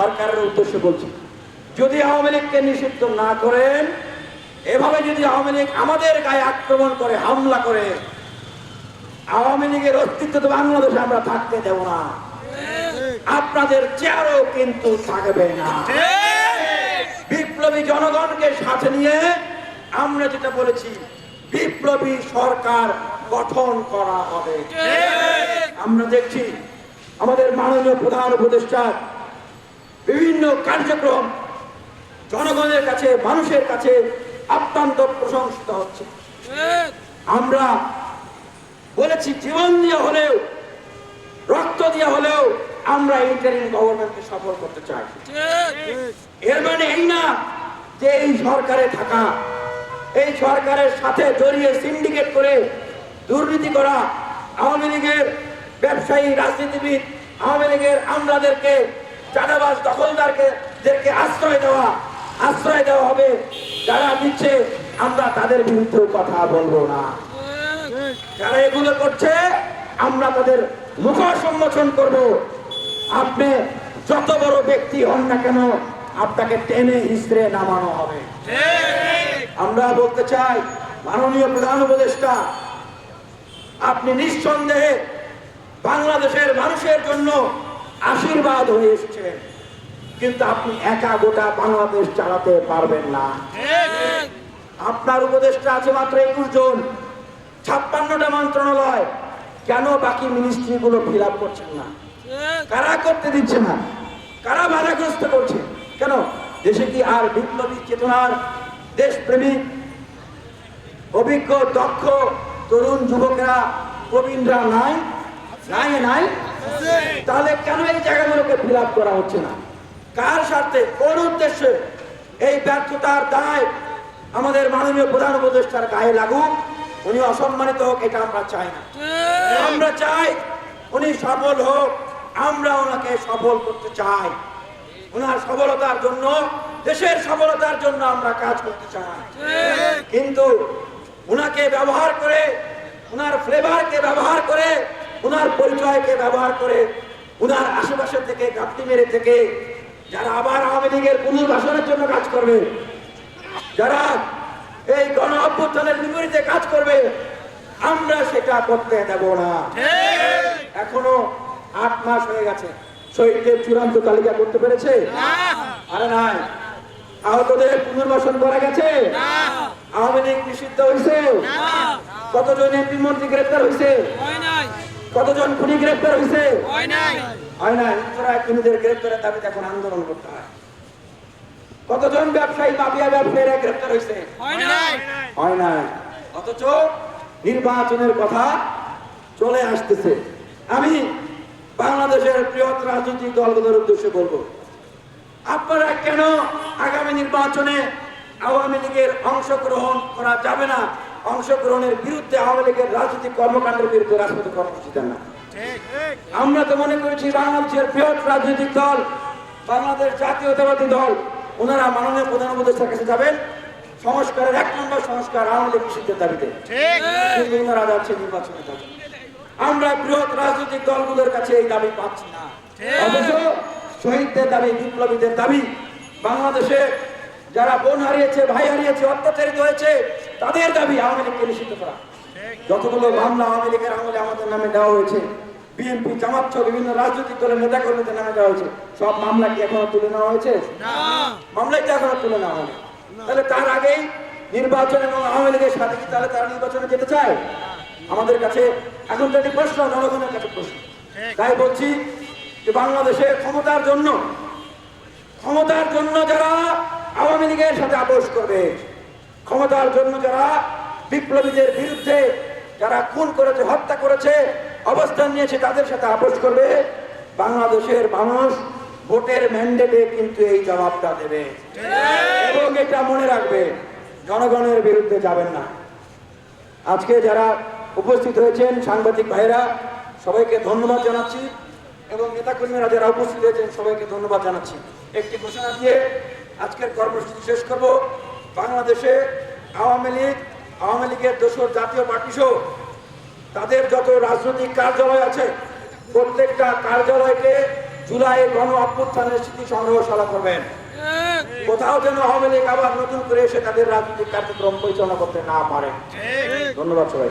সরকারের উদ্দেশ্যে বলছি, যদি আওয়ামী লীগকে নিষিদ্ধ না করেন, এভাবে যদি আওয়ামী লীগ আমাদের গায়ে আক্রমণ করে, হামলা করে, আওয়ামী লীগের অস্তিত্ব তো বাংলাদেশে আমরা থাকতে দেব না। আপনাদের চেয়ারও কিন্তু থাকবে না। বিপ্লবী জনগণকে সাথে নিয়ে আমরা যেটা বলেছি, বিপ্লবী সরকার গঠন করা হবে। আমরা দেখছি আমাদের মাননীয় প্রধান উপদেষ্টা বিভিন্ন কার্যক্রম জনগণের কাছে, মানুষের কাছে অত্যন্ত প্রশংসিত হচ্ছে। আমরা বলেছি, জীবন দিয়ে হলেও, রক্ত দিয়ে হলেও আমরা ইন্টারিম গভর্নমেন্টকে সফল করতে চাই। এর মানে এই না যে এই সরকারে থাকা, এই সরকারের সাথে জড়িয়ে সিন্ডিকেট করে দুর্নীতি করা, আওয়ামী লীগের ব্যবসায়ী, রাজনীতিবিদ, আওয়ামী লীগের আমলাদেরকে চাঁদাবাজ দখলদারকে দেরকে আশ্রয় দেওয়া আশ্রয় দেওয়া হবে। যারা দিচ্ছে, আমরা তাদের বিরুদ্ধে কথা বলব না। যারা এগুলো করছে, আমরা তাদের মুখ সম্মোচন করব। আপনি যত বড় ব্যক্তি হন না কেন, আপনাকে টেনে হিসড়ে নামানো হবে। আমরা বলতে চাই, মাননীয় প্রধান উপদেষ্টা, আপনি নিঃসন্দেহে বাংলাদেশের মানুষের জন্য আশীর্বাদ হয়ে এসেছেন কিন্তু আপনি একা গোটা বাংলাদেশ চালাতে পারবেন না। আপনার উপদেষ্টা আছে মাত্র একুশ জন। ছাপ্পান্নটা মন্ত্রণালয়। কেন বাকি মিনিস্ট্রি গুলো ফিল আপ করছেন না? কারা করতে দিচ্ছে না? কারা বাধাগ্রস্ত করছে? কেন? দেশে কি আর বিপ্লবী চেতনার দেশপ্রেমিক, অভিজ্ঞ, দক্ষ, তরুণ যুবকেরা প্রবীণরা নাই? নাই নাই? তাহলে কেন এই জায়গাগুলোকে ফিল করা হচ্ছে না? কার স্বার্থে? কোন উদ্দেশ্যে? এই ব্যর্থতার দায় আমাদের মাননীয় প্রধান উপদেষ্টার গায়ে লাগুক, উনি অসম্মানিত হোক, এটা আমরা চাই না। আমরা চাই উনি সফল হোক, আমরা ওনাকে সফল করতে চাই। ওনার সফলতার জন্য, দেশের সফলতার জন্য আমরা কাজ করতে চাই। কিন্তু ওনাকে ব্যবহার করে, ওনার ফ্লেভারকে ব্যবহার করে ওনার পরিচয়কে ব্যবহার করে ওনার আশেপাশে থেকে গাপটি মেরে থেকে যারা আবার আওয়ামী লীগের পুনর্বাসনের জন্য কাজ করবে, যারা এই গণ অভ্যুত্থানের বিপরীতে কাজ করবে, আমরা সেটা করতে দেব না। এখনও আট মাস হয়ে গেছে। শহীদদের চূড়ান্ত তালিকা করতে পেরেছে? আরে নাই। আহতদের পুনর্বাসন করা গেছে? আওয়ামী লীগ নিষিদ্ধ হয়েছে? কতজন এমপি মন্ত্রী গ্রেপ্তার হয়েছে? কতজন খুনি গ্রেপ্তার হয়েছে? হয় না তোরা খুনিদের গ্রেপ্তারের দাবিতে এখন আন্দোলন করতে হয়। কতজন ব্যবসায়ী মাফিয়া ব্যবসায়ীরা গ্রেপ্তার হয়েছে? হয় না অথচ নির্বাচনের কথা চলে আসতেছে। আমি বাংলাদেশের বৃহৎ রাজনৈতিক দলগুলোর উদ্দেশ্যে বলব আপনারা কেন আগামী নির্বাচনে আওয়ামী লীগের অংশগ্রহণ করা যাবে না? অংশগ্রহণের বিরুদ্ধে আওয়ামী লীগের রাজনৈতিক কর্মকাণ্ডের বিরুদ্ধে রাজনৈতিক কর্মসূচি দেন না। আমরা তো মনে করেছি বাংলাদেশের বৃহৎ রাজনৈতিক দল, বাংলাদেশ জাতীয়তাবাদী দল, ওনারা মাননীয় প্রধান উপদেষ্টার কাছে যাবেন। সংস্কারের এক নম্বর সংস্কার আওয়ামী লীগ নিষিদ্ধের দাবিতে। কিন্তু ওনারা যাচ্ছে নির্বাচনের দাবি। আমরা বৃহৎ রাজনৈতিক দলগুলোর কাছে এই দাবি পাচ্ছি না। অথচ শহীদদের দাবি, বিপ্লবীদের দাবি, বাংলাদেশে যারা বোন হারিয়েছে ভাই হারিয়েছে অত্যাচারিত হয়েছে তাদের দাবি আওয়ামী লীগকে নিষিদ্ধ করা। যতগুলো মামলা আওয়ামী লীগের আমলে আমাদের নামে দেওয়া হয়েছে বিএনপি জামাত সহ বিভিন্ন রাজনৈতিক দলের নেতা কর্মীদের নামে দেওয়া হয়েছে সব মামলা কি এখনও তুলে নেওয়া হয়েছে? মামলাই তো এখনও তুলে নেওয়া হয়নি। তাহলে তার আগেই নির্বাচন এবং আওয়ামী লীগের সাথে কি তাহলে তারা নির্বাচনে যেতে চায়? আমাদের কাছে এখন একটি প্রশ্ন জনগণের কাছে প্রশ্ন। তাই বলছি যে বাংলাদেশে ক্ষমতার জন্য ক্ষমতার জন্য যারা আওয়ামী লীগের সাথে আপোষ করবে। ক্ষমতার জন্য যারা বিপ্লবীদের বিরুদ্ধে যারা খুন করেছে, হত্যা করেছে, অবস্থান নিয়েছে, তাদের সাথে আপোষ করবে। বাংলাদেশের মানুষ ভোটের ম্যান্ডেটে কিন্তু এই জবাবটা দেবে। এবং এটা মনে রাখবে, জনগণের বিরুদ্ধে যাবেন না। আজকে যারা উপস্থিত হয়েছেন সাংবাদিক ভাইরা সবাইকে ধন্যবাদ জানাচ্ছি। এবং নেতাকর্মীরা যারা উপস্থিত হয়েছেন, সবাইকে ধন্যবাদ জানাচ্ছি। একটি ঘোষণা দিয়ে আজকের কর্মসূচি শেষ করব। বাংলাদেশে আওয়ামী লীগ আওয়ামী লীগের দোসর জাতীয় পার্টি সহ তাদের যত রাজনৈতিক কার্যালয় আছে প্রত্যেকটা কার্যালয়কে জুলাই গণ অভ্যুত্থানের স্মৃতি সংগ্রহশালা করবেন। কোথাও যেন আওয়ামী লীগ আবার নতুন করে এসে তাদের রাজনৈতিক কার্যক্রম পরিচালনা করতে না পারে। ধন্যবাদ সবাই